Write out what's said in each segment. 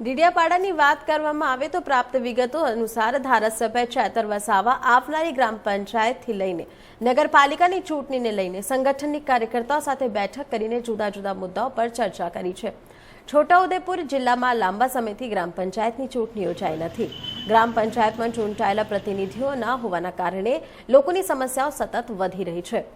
ડીડિયાપાડાની વાત કરવામાં આવે તો પ્રાપ્ત વિગતો અનુસાર ધારાસભ્ય ચેતર વસાવા આવનારી ગ્રામ પંચાયતથી લઈને નગરપાલિકાની ચૂંટણીને લઈને સંગઠનની કાર્યકર્તાઓ સાથે બેઠક કરીને જુદા જુદા મુદ્દાઓ પર ચર્ચા કરી છે. છોટાઉદેપુર જિલ્લામાં લાંબા સમયથી ગ્રામ પંચાયતની ચૂંટણી યોજાઈ નથી. ગ્રામ પંચાયતમાં ચૂંટાયેલા પ્રતિનિધિઓ ન હોવાના કારણે લોકોની સમસ્યાઓ સતત વધી રહી છે.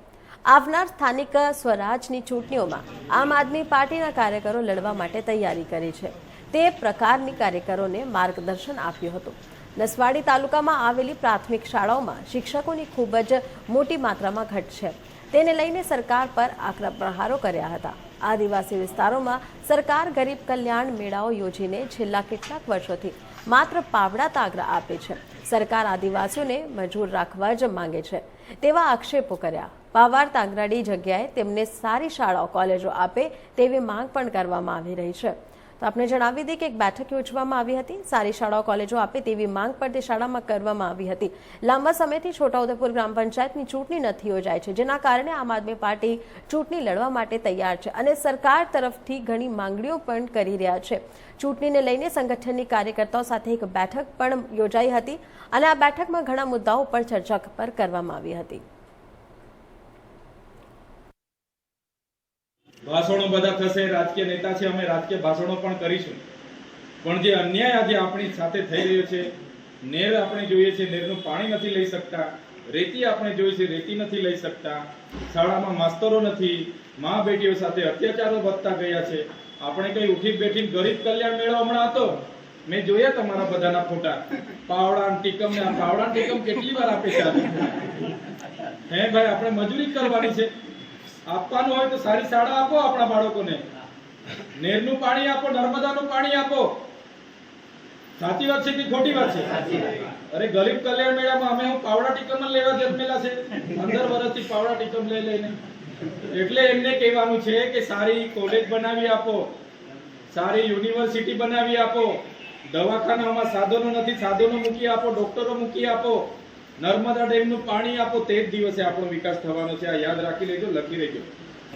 આવનાર સ્થાનિક સ્વરાજની ચૂંટણીઓમાં આમ આદમી પાર્ટીના કાર્યકરો લડવા માટે તૈયારી કરી છે. તે પ્રકારની કાર્યકરોને માર્ગદર્શન આપ્યું હતું. નસવાડી તાલુકામાં આવેલી પ્રાથમિક શાળાઓમાં શિક્ષકોની ખૂબ જ મોટી માત્રામાં ઘટ છે. તેને લઈને સરકાર પર આકરા પ્રહારો કર્યા હતા. આદિવાસી વિસ્તારોમાં સરકાર ગરીબ કલ્યાણ મેળાઓ યોજીને છેલ્લા કેટલાક વર્ષોથી માત્ર પાવડા તાગરા આપે છે. સરકાર આદિવાસીઓને મજૂર રાખવા જ માંગે છે. તેવા આક્ષેપો કર્યા. પાવાર તાંગરાડી જગ્યાએ તેમને સારી શાળાઓ, કોલેજો આપે તેવી માંગ પણ કરવામાં આવી રહી છે. તો આપણે જણાવી દઈએ કે એક બેઠક યોજવામાં આવી હતી. સારી શાળાઓ કોલેજો આપે તેવી માંગ પણ તે શાળામાં કરવામાં આવી હતી. લાંબા સમયથી છોટાઉદેપુર ગ્રામ પંચાયતની ચૂંટણી નથી યોજાય છે, જેના કારણે આમ આદમી પાર્ટી ચૂંટણી લડવા માટે તૈયાર છે અને સરકાર તરફથી ઘણી માંગણીઓ પણ કરી રહ્યા છે. ચૂંટણીને લઈને સંગઠનની કાર્યકર્તાઓ સાથે એક બેઠક પણ યોજાઈ હતી અને આ બેઠકમાં ઘણા મુદ્દાઓ પર ચર્ચા પર કરવામાં આવી હતી. ભાષણો બધા થશે, રાજકીય નેતા છે, અમે રાજકીય ભાષણો પણ કરીશું. પણ જે અન્યાય આજે આપણી સાથે થઈ રહ્યો છે, નેર આપણે જોઈએ છે, નેરનું પાણી નથી લઈ શકતા, રેતી આપણે જોઈએ છે, રેતી નથી લઈ શકતા, શાળામાં માસ્તરો નથી, મા બેટીઓ સાથે અત્યાચારો વધતા ગયા છે. આપણે કઈ ઉઠી બેઠી ગરીબ કલ્યાણ મેળો હમણાં હતો? મેં જોયા તમારા બધાના ફોટા. પાવડા ટીકમ ને પાવડા ટીકમ કેટલી વાર આપે છે? હે ભાઈ, આપણે મજૂરી કરવાની છે. આપવાનું હોય તો સારી શાળા આપો આપણા બાળકોને. નેરનું પાણી આપો નર્મદાનું પાણી આપો. સાચી વાત છે કે ખોટી વાત છે? અરે ગરીબ કલ્યાણ મેળામાં અમે હું પાવડા ટીકમ લેવા જન્મેલા છે. પંદર વર્ષથી પાવડા ટીકમ લઈ લઈને. એટલે એમને કહેવાનું છે કે સારી કોલેજ બનાવી આપો. સારી યુનિવર્સિટી બનાવી આપો. દવાખાનામાં સાધનો નથી સાધનો મૂકી આપો ડોક્ટરો મૂકી આપો. નર્મદા ડેમનું પાણી આપો તે જ દિવસે આપણો વિકાસ થવાનો છે, આ યાદ રાખી લેજો, લખી લેજો.